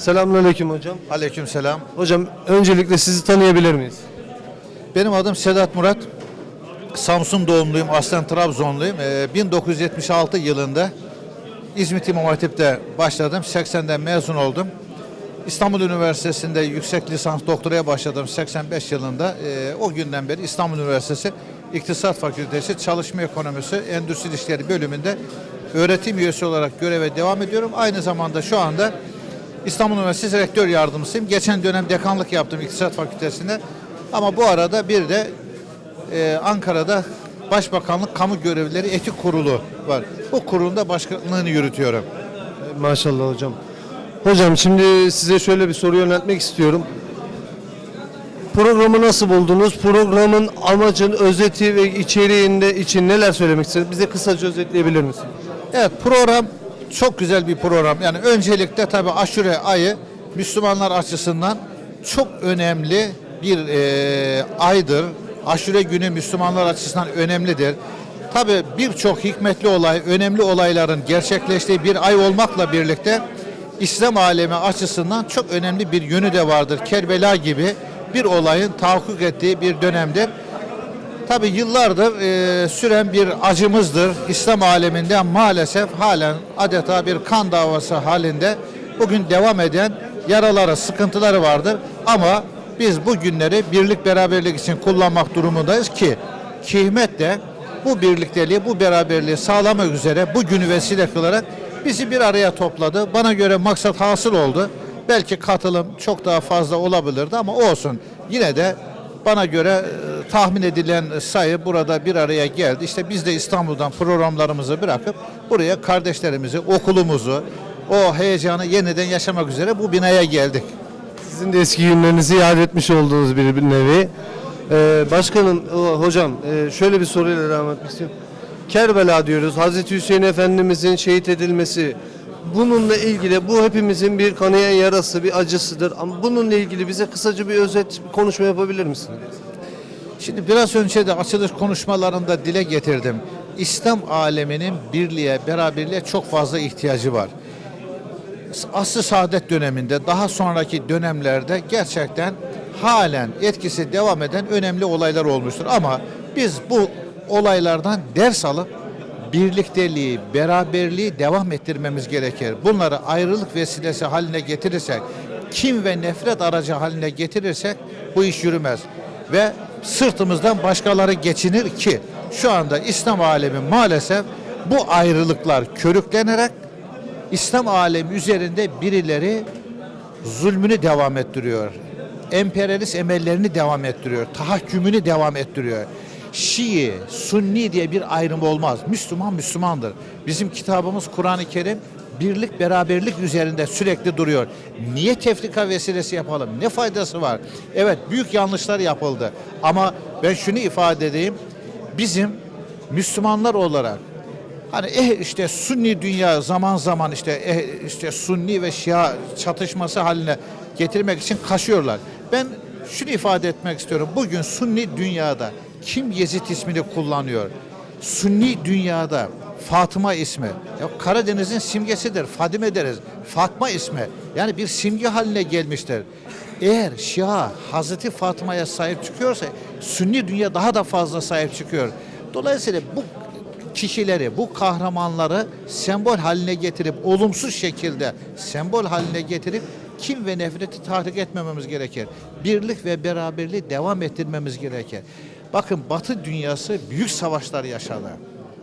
Selamünaleyküm hocam. Aleykümselam. Hocam öncelikle sizi tanıyabilir miyiz? Benim adım Sedat Murat. Samsun doğumluyum, aslen Trabzonluyum. Ee, 1976 yılında İzmit İmam Hatip'te başladım. 80'den mezun oldum. İstanbul Üniversitesi'nde yüksek lisans doktoraya başladım 85 yılında. Ee, o günden beri İstanbul Üniversitesi İktisat Fakültesi Çalışma Ekonomisi Endüstri İlişkileri bölümünde öğretim üyesi olarak göreve devam ediyorum. Aynı zamanda şu anda İstanbul Üniversitesi Rektör Yardımcısıyım. Geçen dönem dekanlık yaptım İktisat Fakültesi'nde. Ama bu arada bir de e, Ankara'da Başbakanlık Kamu Görevlileri Etik Kurulu var. Bu kurulun da başkanlığını yürütüyorum. Maşallah hocam. Hocam şimdi size şöyle bir soru yöneltmek istiyorum. Programı nasıl buldunuz? Programın amacın, özeti ve içeriğinde için neler söylemek istersiniz? Bize kısaca özetleyebilir misiniz? Evet program çok güzel bir program. Yani öncelikle tabii aşure ayı Müslümanlar açısından çok önemli bir e, aydır. Aşure günü Müslümanlar açısından önemlidir. Tabii birçok hikmetli olay, önemli olayların gerçekleştiği bir ay olmakla birlikte İslam alemi açısından çok önemli bir yönü de vardır. Kerbela gibi bir olayın tahakkuk ettiği bir dönemdir. Tabi yıllardır e, süren bir acımızdır. İslam aleminde maalesef halen adeta bir kan davası halinde bugün devam eden yaraları, sıkıntıları vardır. Ama biz bu günleri birlik beraberlik için kullanmak durumundayız ki kıymet de bu birlikteliği, bu beraberliği sağlamak üzere bu günü vesile kılarak bizi bir araya topladı. Bana göre maksat hasıl oldu. Belki katılım çok daha fazla olabilirdi ama olsun. Yine de bana göre e, tahmin edilen sayı burada bir araya geldi. İşte biz de İstanbul'dan programlarımızı bırakıp buraya kardeşlerimizi, okulumuzu, o heyecanı yeniden yaşamak üzere bu binaya geldik. Sizin de eski günlerinizi yad etmiş olduğunuz bir, nevi. Ee, başkanım, hocam e, şöyle bir soruyla devam etmek istiyorum. Kerbela diyoruz. Hazreti Hüseyin Efendimizin şehit edilmesi. Bununla ilgili bu hepimizin bir kanayan yarası, bir acısıdır. Ama bununla ilgili bize kısaca bir özet bir konuşma yapabilir misiniz? Şimdi biraz önce de açılış konuşmalarında dile getirdim. İslam aleminin birliğe, beraberliğe çok fazla ihtiyacı var. Asr-ı Saadet döneminde, daha sonraki dönemlerde gerçekten halen etkisi devam eden önemli olaylar olmuştur. Ama biz bu olaylardan ders alıp birlikteliği, beraberliği devam ettirmemiz gerekir. Bunları ayrılık vesilesi haline getirirsek, kim ve nefret aracı haline getirirsek bu iş yürümez. Ve sırtımızdan başkaları geçinir ki şu anda İslam alemi maalesef bu ayrılıklar körüklenerek İslam alemi üzerinde birileri zulmünü devam ettiriyor. Emperyalist emellerini devam ettiriyor. Tahakkümünü devam ettiriyor. Şii, Sunni diye bir ayrım olmaz. Müslüman Müslümandır. Bizim kitabımız Kur'an-ı Kerim birlik beraberlik üzerinde sürekli duruyor. Niye tefrika vesilesi yapalım? Ne faydası var? Evet büyük yanlışlar yapıldı. Ama ben şunu ifade edeyim. Bizim Müslümanlar olarak Hani eh işte Sunni dünya zaman zaman işte eh işte Sunni ve Şia çatışması haline getirmek için kaşıyorlar. Ben şunu ifade etmek istiyorum. Bugün Sunni dünyada kim Yezid ismini kullanıyor? Sunni dünyada Fatıma ismi. Ya Karadeniz'in simgesidir. Fadime deriz. Fatma ismi. Yani bir simge haline gelmiştir. Eğer Şia Hazreti Fatıma'ya sahip çıkıyorsa Sünni dünya daha da fazla sahip çıkıyor. Dolayısıyla bu kişileri, bu kahramanları sembol haline getirip olumsuz şekilde sembol haline getirip kim ve nefreti tahrik etmememiz gerekir. Birlik ve beraberliği devam ettirmemiz gerekir. Bakın Batı dünyası büyük savaşlar yaşadı.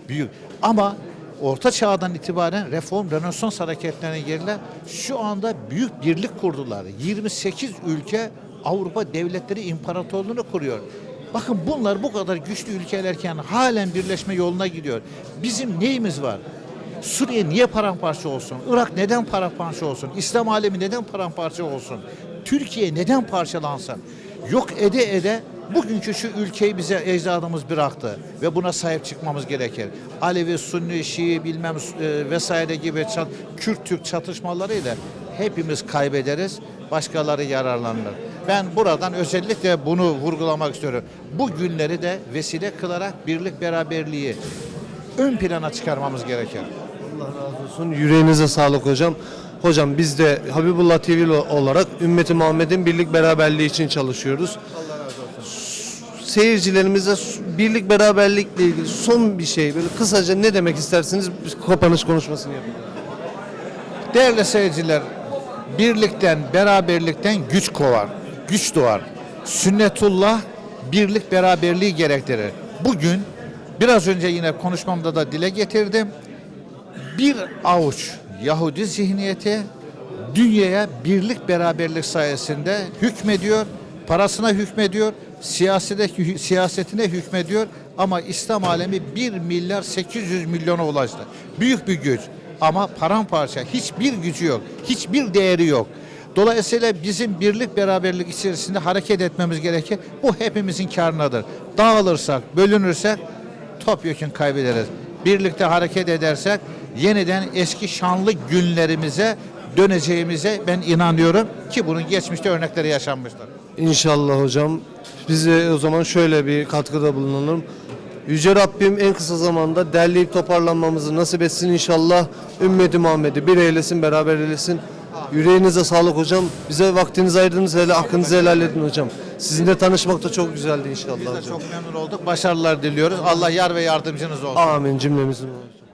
Büyük. Ama Orta Çağ'dan itibaren reform, Rönesans hareketlerine girdiler. Şu anda büyük birlik kurdular. 28 ülke Avrupa devletleri imparatorluğunu kuruyor. Bakın bunlar bu kadar güçlü ülkelerken halen birleşme yoluna gidiyor. Bizim neyimiz var? Suriye niye paramparça olsun? Irak neden paramparça olsun? İslam alemi neden paramparça olsun? Türkiye neden parçalansın? Yok ede ede bugünkü şu ülkeyi bize ecdadımız bıraktı ve buna sahip çıkmamız gerekir. Alevi, Sunni, Şii bilmem e, vesaire gibi çat, Kürt-Türk çatışmalarıyla hepimiz kaybederiz, başkaları yararlanır. Ben buradan özellikle bunu vurgulamak istiyorum. Bu günleri de vesile kılarak birlik beraberliği ön plana çıkarmamız gerekir. Allah razı olsun. Yüreğinize sağlık hocam. Hocam biz de Habibullah TV olarak Ümmeti Muhammed'in birlik beraberliği için çalışıyoruz. Seyircilerimize birlik beraberlikle ilgili son bir şey böyle kısaca ne demek istersiniz? Kapanış konuşmasını yapalım. Değerli seyirciler, birlikten, beraberlikten güç kovar, güç doğar. Sünnetullah birlik beraberliği gerektirir. Bugün biraz önce yine konuşmamda da dile getirdim. Bir avuç Yahudi zihniyeti dünyaya birlik beraberlik sayesinde hükmediyor, parasına hükmediyor, siyasete, siyasetine hükmediyor ama İslam alemi 1 milyar 800 milyona ulaştı. Büyük bir güç ama paramparça hiçbir gücü yok, hiçbir değeri yok. Dolayısıyla bizim birlik beraberlik içerisinde hareket etmemiz gerekir. Bu hepimizin karınadır. Dağılırsak, bölünürsek topyekun kaybederiz. Birlikte hareket edersek yeniden eski şanlı günlerimize döneceğimize ben inanıyorum ki bunun geçmişte örnekleri yaşanmıştır. İnşallah hocam. Bize o zaman şöyle bir katkıda bulunalım. Yüce Rabbim en kısa zamanda derleyip toparlanmamızı nasip etsin inşallah. Ümmeti Muhammed'i bir eylesin, beraber eylesin. Yüreğinize sağlık hocam. Bize vaktinizi ayırdınız. Hele hakkınızı helal edin hocam. Sizinle tanışmak da çok güzeldi inşallah Biz de hocam. çok memnun olduk. Başarılar diliyoruz. Allah yar ve yardımcınız olsun. Amin cümlemizin olsun.